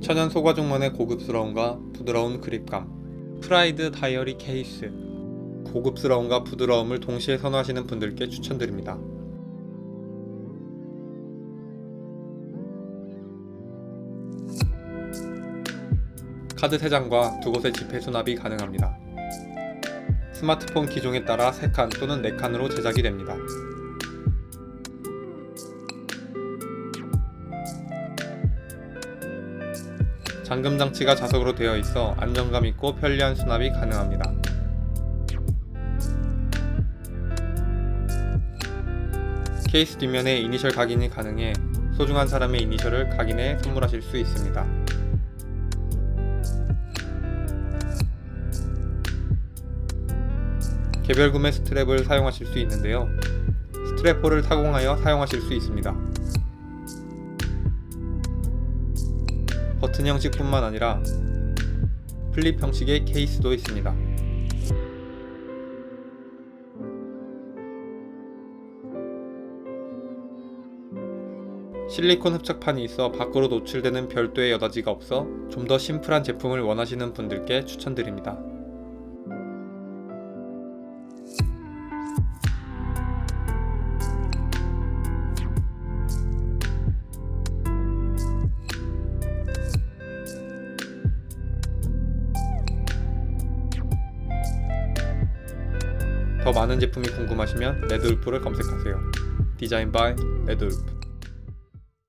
천연 소가죽만의 고급스러움과 부드러운 그립감 프라이드 다이어리 케이스 고급스러움과 부드러움을 동시에 선호하시는 분들께 추천드립니다. 카드 3장과 두 곳의 지폐 수납이 가능합니다. 스마트폰 기종에 따라 3칸 또는 4칸으로 제작이 됩니다. 잠금 장치가 자석으로 되어 있어 안정감 있고 편리한 수납이 가능합니다. 케이스 뒷면에 이니셜 각인이 가능해 소중한 사람의 이니셜을 각인해 선물하실 수 있습니다. 개별 구매 스트랩을 사용하실 수 있는데요. 스트랩4를 타공하여 사용하실 수 있습니다. 버튼 형식뿐만 아니라 플립 형식의 케이스도 있습니다. 실리콘 흡착판이 있어 밖으로 노출되는 별도의 여닫이가 없어 좀 더 심플한 제품을 원하시는 분들께 추천드립니다. 더 많은 제품이 궁금하시면 레드울프를 검색하세요. 디자인 바이 레드울프